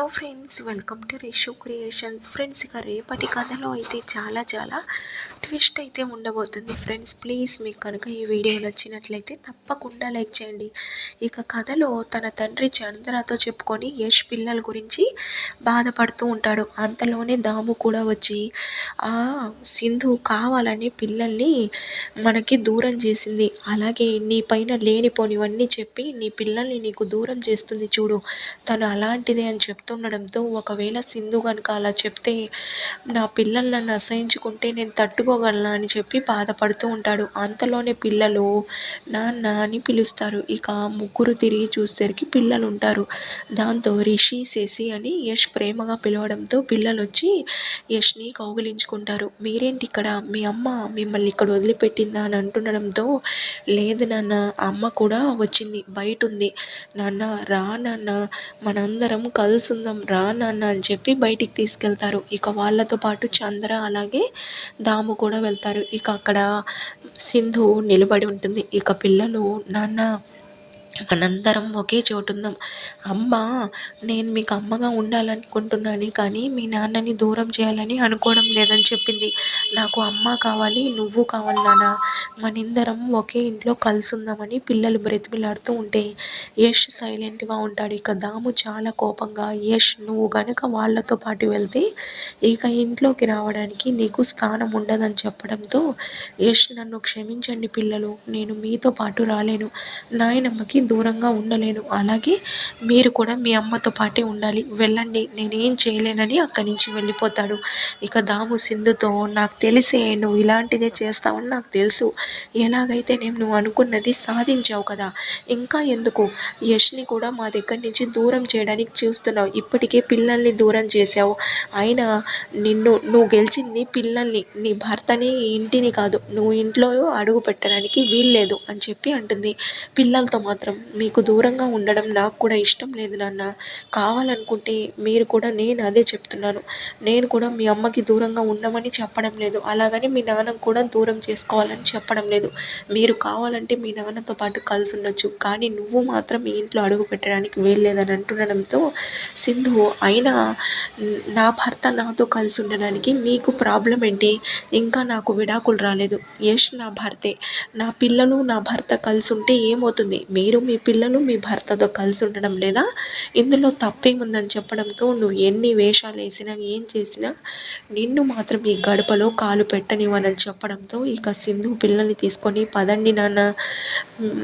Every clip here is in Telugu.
Hello friends welcome to Reshu creations. Friends ఇక రేపటి కథలో అయితే చాలా చాలా ట్విస్ట్ అయితే ఉండబోతుంది. ఫ్రెండ్స్ ప్లీజ్ మీకు కనుక ఈ వీడియో నచ్చినట్లయితే తప్పకుండా లైక్ చేయండి. ఇక కథలో తన తండ్రి చంద్రతో చెప్పుకొని యష్ పిల్లల గురించి బాధపడుతూ ఉంటాడు. అంతలోనే దాము కూడా వచ్చి ఆ సింధు కావాలని పిల్లల్ని మనకి దూరం చేసింది. అలాగే నీ పైన లేనిపోనివన్నీ చెప్పి నీ పిల్లల్ని నీకు దూరం చేస్తుంది చూడు. తను అలాంటిదే అని చెప్తూ ఉండడంతో ఒకవేళ సింధు కనుక అలా చెప్తే నా పిల్లలు నన్ను అసహించుకుంటే నేను తట్టుకోగలనా అని చెప్పి బాధపడుతూ ఉంటాడు. అంతలోనే పిల్లలు నాన్న అని పిలుస్తారు. ఇక ముగ్గురు తిరిగి చూసేసరికి పిల్లలు ఉంటారు దాంతో రిషి శశి అని యష్ ప్రేమగా పిలవడంతో పిల్లలు వచ్చి యష్ని కౌగిలించుకుంటారు. మీరేంటి ఇక్కడ మీ అమ్మ మిమ్మల్ని ఇక్కడ వదిలిపెట్టిందా? అని అంటుండడంతో లేదు నాన్న అమ్మ కూడా వచ్చింది బయట ఉంది నాన్న రా నాన్న మనందరం కలిసి ఉందాం రా నాన్న అని చెప్పి బయటికి తీసుకెళ్తారు. ఇక వాళ్ళతో పాటు చంద్ర అలాగే దాము కూడా వెళ్తారు. ఇక అక్కడ సింధు నిలబడి ఉంటుంది. ఇక పిల్లలు నాన్న మనందరం ఒకే చోటు ఉందాం అమ్మ నేను మీకు అమ్మగా ఉండాలనుకుంటున్నాను కానీ మీ నాన్నని దూరం చేయాలని అనుకోవడం లేదని చెప్పింది. నాకు అమ్మ కావాలి నువ్వు కావాలి నాన్న. మనిద్దరం ఒకే ఇంట్లో కలిసి ఉందామని పిల్లలు బ్రతిమిలాడుతూ ఉంటే యష్ సైలెంట్గా ఉంటాడు. ఇక దాము చాలా కోపంగా యష్ నువ్వు గనక వాళ్ళతో పాటు వెళ్తే ఇక ఇంట్లోకి రావడానికి నీకు స్థానం ఉండదని చెప్పడంతో యష్ నన్ను క్షమించండి పిల్లలు నేను మీతో పాటు రాలేను. నాయనమ్మకి దూరంగా ఉండలేను. అలాగే మీరు కూడా మీ అమ్మతో పాటే ఉండాలి. వెళ్ళండి. నేనేం చేయలేనని అక్కడి నుంచి వెళ్ళిపోతాడు. ఇక దాము సింధుతో నాకు తెలిసే నువ్వు ఇలాంటిదే చేస్తావని నాకు తెలుసు. ఎలాగైతే నేను నువ్వు అనుకున్నది సాధించావు కదా. ఇంకా ఎందుకు? యష్ని కూడా మా దగ్గర నుంచి దూరం చేయడానికి చూస్తున్నావు. ఇప్పటికే పిల్లల్ని దూరం చేసావు అయినా నిన్ను నువ్వు గెలిచింది పిల్లల్ని. నీ భర్తని ఇంటిని కాదు. నువ్వు ఇంట్లో అడుగు పెట్టడానికి వీల్లేదు అని చెప్పి అంటుంది. పిల్లలతో మాత్రం మీకు దూరంగా ఉండడం నాకు కూడా ఇష్టం లేదు నాన్న. కావాలనుకుంటే మీరు కూడా నేను అదే చెప్తున్నాను. నేను కూడా మీ అమ్మకి దూరంగా ఉండమని చెప్పడం లేదు. అలాగని మీ నాన్న కూడా దూరం చేసుకోవాలని చెప్పడం లేదు. మీరు కావాలంటే మీ నాన్నతో పాటు కలిసి ఉండొచ్చు. కానీ నువ్వు మాత్రం మీ ఇంట్లో అడుగు పెట్టడానికి వీల్లేదని అంటుండడంతో సింధు అయినా నా భర్త నాతో కలిసి ఉండడానికి మీకు ప్రాబ్లం ఏంటి? ఇంకా నాకు విడాకులు రాలేదు. యష్ నా భర్తే. నా పిల్లలు నా భర్త కలిసి ఉంటే ఏమవుతుంది? మీరు మీ పిల్లలు మీ భర్తతో కలిసి ఉండడం లేదా? ఇందులో తప్పేముందని చెప్పడంతో నువ్వు ఎన్ని వేషాలు వేసినా ఏం చేసినా నిన్ను మాత్రం ఈ గడపలో కాలు పెట్టనివ్వనని చెప్పడంతో ఇక సింధు పిల్లల్ని తీసుకొని పదండి నాన్న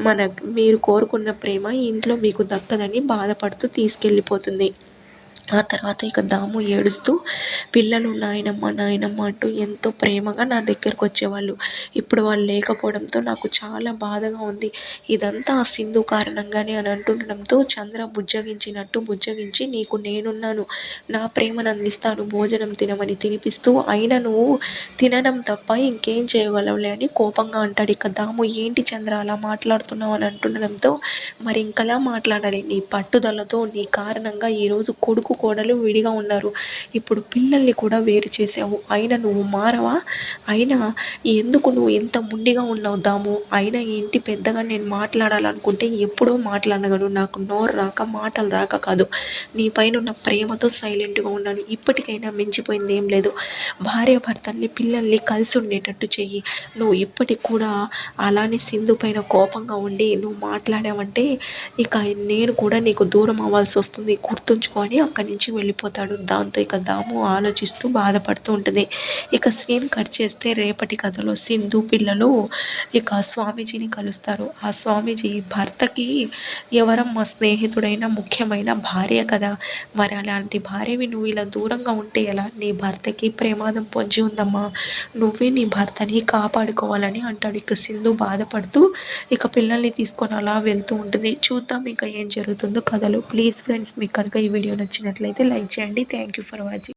మన మీరు కోరుకున్న ప్రేమ ఇంట్లో మీకు దక్కదని బాధపడుతూ తీసుకెళ్ళిపోతుంది. ఆ తర్వాత ఇక దాము ఏడుస్తూ పిల్లలు నాయనమ్మ నాయనమ్మ అంటూ ఎంతో ప్రేమగా నా దగ్గరకు వచ్చేవాళ్ళు. ఇప్పుడు వాళ్ళు లేకపోవడంతో నాకు చాలా బాధగా ఉంది. ఇదంతా ఆ సింధు కారణంగానే అని అంటుండడంతో చంద్ర బుజ్జగించినట్టు బుజ్జగించి నీకు నేనున్నాను. నా ప్రేమను అందిస్తాను. భోజనం తినమని తినిపిస్తూ అయినా నువ్వు తినడం తప్ప ఇంకేం చేయగలవులే అని కోపంగా అంటాడు. ఇక దాము ఏంటి చంద్ర అలా మాట్లాడుతున్నావు అని అంటుండడంతో మరి ఇంకలా మాట్లాడాలి. నీ పట్టుదలతో నీ కారణంగా ఈరోజు కొడుకు కోడలు విడిగా ఉన్నారు. ఇప్పుడు పిల్లల్ని కూడా వేరు చేసావు అయినా నువ్వు మారవా? అయినా ఎందుకు నువ్వు ఇంత ముండిగా ఉన్నావు దాము? అయినా ఇంటి పెద్దగా నేను మాట్లాడాలనుకుంటే ఎప్పుడో మాట్లాడగలను నాకు నోరు రాక మాటలు రాక కాదు. నీ పైన ఉన్న ప్రేమతో సైలెంట్గా ఉన్నాను. ఇప్పటికైనా మించిపోయింది ఏం లేదు. భార్య భర్తల్ని పిల్లల్ని కలిసి ఉండేటట్టు చెయ్యి. నువ్వు ఇప్పటికి కూడా అలానే సింధు పైన కోపంగా ఉండి నువ్వు మాట్లాడావంటే ఇక నేను కూడా నీకు దూరం అవ్వాల్సి వస్తుంది. గుర్తుంచుకొని అక్కడి అక్కడి నుంచి వెళ్ళిపోతాడు. దాంతో ఇక దాము ఆలోచిస్తూ బాధపడుతూ ఉంటుంది. ఇక సీన్ కట్ చేస్తే రేపటి కథలో సింధు పిల్లలు ఇక స్వామీజీని కలుస్తారు. ఆ స్వామీజీ భర్తకి ఎవరమ్మా స్నేహితుడైన ముఖ్యమైన భార్య కదా. మరి అలాంటి భార్యవి నువ్వు ఇలా దూరంగా ఉంటే ఎలా? నీ భర్తకి ప్రమాదం పొంచి ఉందమ్మా. నువ్వే నీ భర్తని కాపాడుకోవాలని అంటాడు. ఇక సింధు బాధపడుతూ ఇక పిల్లల్ని తీసుకొని అలా వెళ్తూ ఉంటుంది. చూద్దాం ఇక ఏం జరుగుతుందో కథలు. ప్లీజ్ ఫ్రెండ్స్ మీకు కనుక ఈ వీడియో నచ్చినట్లయితే లైక్ చేయండి. Thank you for watching